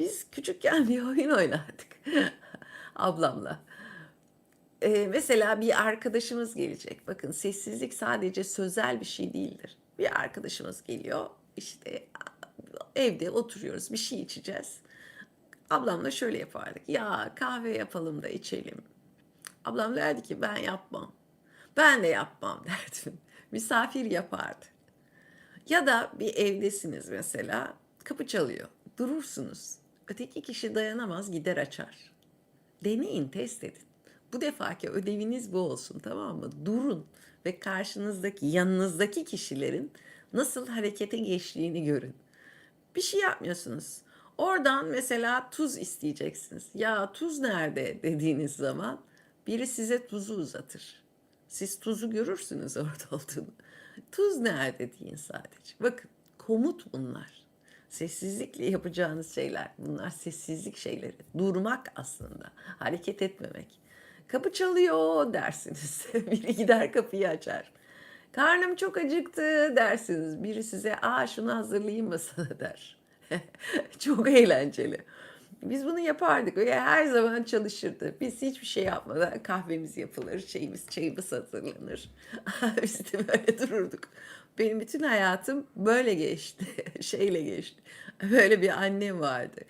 Biz küçükken bir oyun oynardık ablamla. Eee, mesela bir arkadaşımız gelecek. Bakın sessizlik sadece sözel bir şey değildir. Bir arkadaşımız geliyor. İşte evde oturuyoruz, bir şey içeceğiz. Ablamla şöyle yapardık. Ya kahve yapalım da içelim. Ablam derdi ki ben yapmam. Ben de yapmam derdim. Misafir yapardı. Ya da bir evdesiniz mesela. Kapı çalıyor. Durursunuz. Öteki kişi dayanamaz gider açar. Deneyin, test edin. Bu defaki ödeviniz bu olsun tamam mı? Durun ve karşınızdaki, yanınızdaki kişilerin nasıl harekete geçtiğini görün. Bir şey yapmıyorsunuz. Oradan mesela tuz isteyeceksiniz. Ya tuz nerede dediğiniz zaman biri size tuzu uzatır. Siz tuzu görürsünüz orada olduğunu. Tuz nerede deyin sadece. Bakın komut bunlar. Sessizlikle yapacağınız şeyler. Bunlar sessizlik şeyleri. Durmak aslında. Hareket etmemek. Kapı çalıyor dersiniz. Biri gider kapıyı açar. Karnım çok acıktı dersiniz. Biri size aa şunu hazırlayayım mı sana der. çok eğlenceli. Biz bunu yapardık ve her zaman çalışırdı. Biz hiçbir şey yapmadan kahvemiz yapılır, şeyimiz, çayımız hazırlanır. Biz de böyle dururduk. Benim bütün hayatım böyle geçti, şeyle geçti. Böyle bir annem vardı.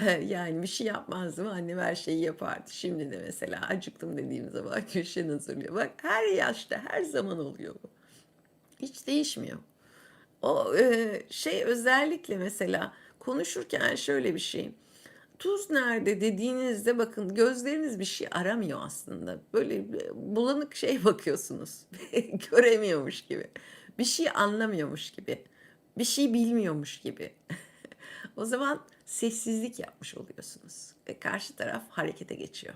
Yani bir şey yapmazdım, annem her şeyi yapardı. Şimdi de mesela acıktım dediğim zaman Gülşen hazırlıyor. Bak her yaşta, her zaman oluyor bu. Hiç değişmiyor. O e, şey özellikle mesela konuşurken şöyle bir şey. Tuz nerede dediğinizde bakın gözleriniz bir şey aramıyor aslında. Böyle bulanık şey bakıyorsunuz. Göremiyormuş gibi. Bir şey anlamıyormuş gibi. Bir şey bilmiyormuş gibi. o zaman sessizlik yapmış oluyorsunuz. Ve karşı taraf harekete geçiyor.